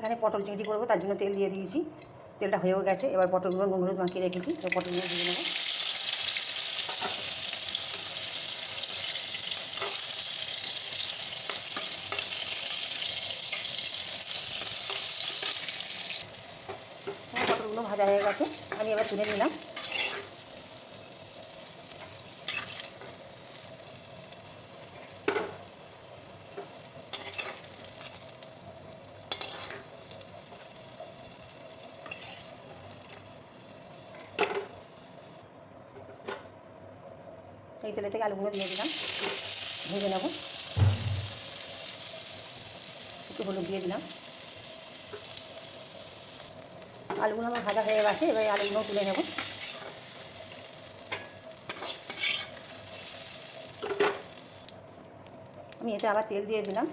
এখানে পটল চিংড়ি করব, তার জন্য তেল দিয়ে দিয়েছি। তেলটা হয়েও গেছে, এবার পটলগুলো নুন মাখিয়ে রেখেছি তো পটলগুলো দিয়ে নেব পটলগুলো ভাজা হয়ে গেছে, আমি এবার তুলে নিলাম। এই তেলে থেকে আলুগুলো দিয়ে দিলাম। ভেজে নেব। একটু হলুদ দিয়ে দিলাম। আলুগুলো আমার ভাজা হয়ে গেছে, এবার আলুগুলো তুলে নেব। আমি এতে আবার তেল দিয়ে দিলাম।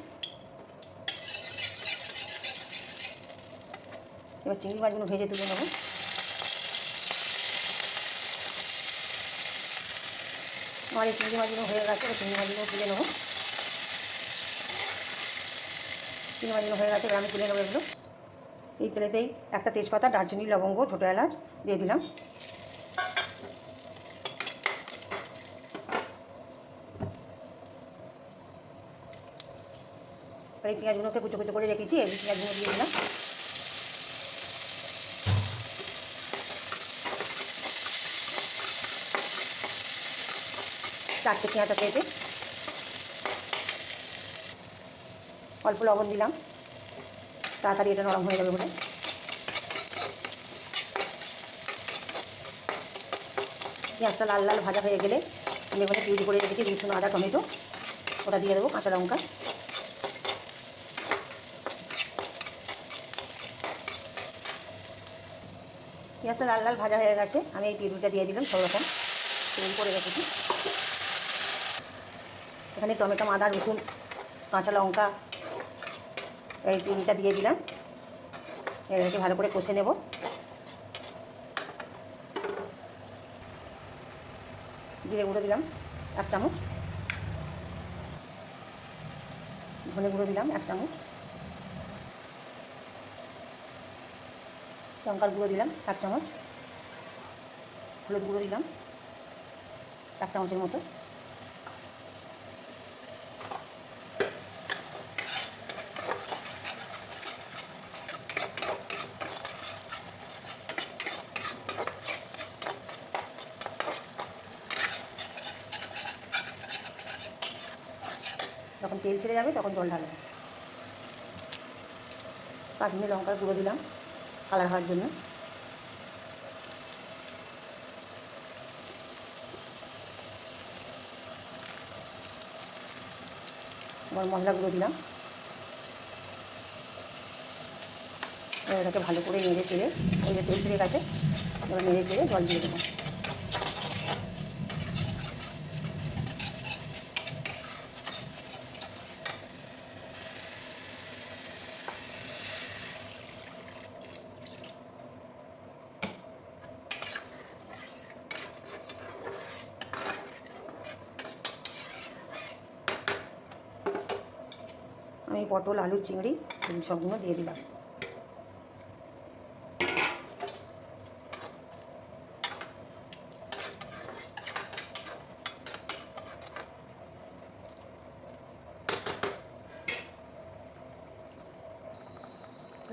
এবার চিংড়ি মাছগুলো ভেজে তুলে নেব। আমার এই চিংড়ি মাছগুলো হয়ে গেছে চিংড়ি মাছগুলো তুলে নেব। চিংড়ি মাছগুলো হয়ে গেছে আমি তুলে নেব এগুলো। এই তেলেতেই একটা তেজপাতা, দারচিনি, লবঙ্গ, ছোটো এলাচ দিয়ে দিলাম। এই পেঁয়াজগুলোকে কুচো কুচো করে রেখেছি, এই পেঁয়াজগুলো দিয়ে দিলাম। চারটে পেঁয়াজ আছে অল্প লবণ দিলাম। তাড়াতাড়ি এটা নরম হয়ে যাবে বলে। পেঁয়াজটা লাল লাল ভাজা হয়ে গেলে এখানে পিউরি করে রেখেছি রসুন, আদা, টমেটো। ওটা দিয়ে দেবো কাঁচা লঙ্কা। পেঁয়াজটা লাল লাল ভাজা হয়ে গেছে। আমি এই পিউরিটা দিয়ে দিলাম সব রকম করে রেখেছি। এখানে টমেটো, আদা, রসুন, কাঁচা লঙ্কা, এই পিউরিটা দিয়ে দিলাম। এটাকে ভালো করে কষে নেব। জিরে গুঁড়ো দিলাম, এক চামচ। ধনে গুঁড়ো দিলাম, এক চামচ। লঙ্কার গুঁড়ো দিলাম, এক চামচ। হলুদ গুঁড়ো দিলাম, এক চামচের মতো। যখন তেল ছেড়ে যাবে তখন জল ঢালবে। কাশ্মীরি লঙ্কার গুঁড়ো দিলাম কালার হওয়ার জন্য। গরম মশলা গুঁড়ো দিলাম। এটাকে ভালো করে নেড়ে চেড়ে, ওই যে তেল ছেড়ে গেছে, এবার নেড়ে চেড়ে জল দিয়ে দেবো। আমি পটল আলু চিংড়ি সেই সবগুলো দিয়ে দিলাম।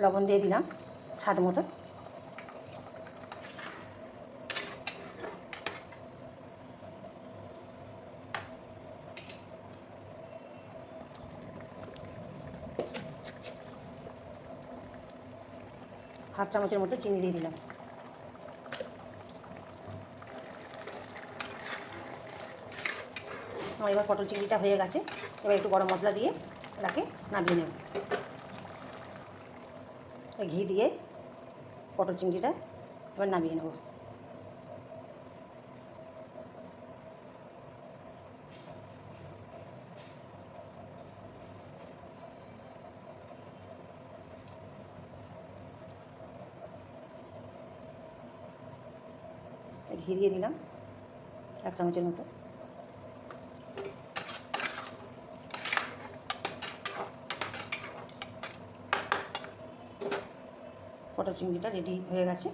লবণ দিয়ে দিলাম স্বাদ মতো হাফ চামচের মতো চিনি দিয়ে দিলাম। আমার এবার পটল চিংড়িটা হয়ে গেছে। এবার একটু গরম মশলা দিয়ে ওটাকে নামিয়ে নেব। ঘি দিয়ে পটল চিংড়িটা এবার নামিয়ে নেব। ঘি দিয়ে দিলাম এক চামচের মতো। কটা চিংড়িটা রেডি হয়ে গেছে।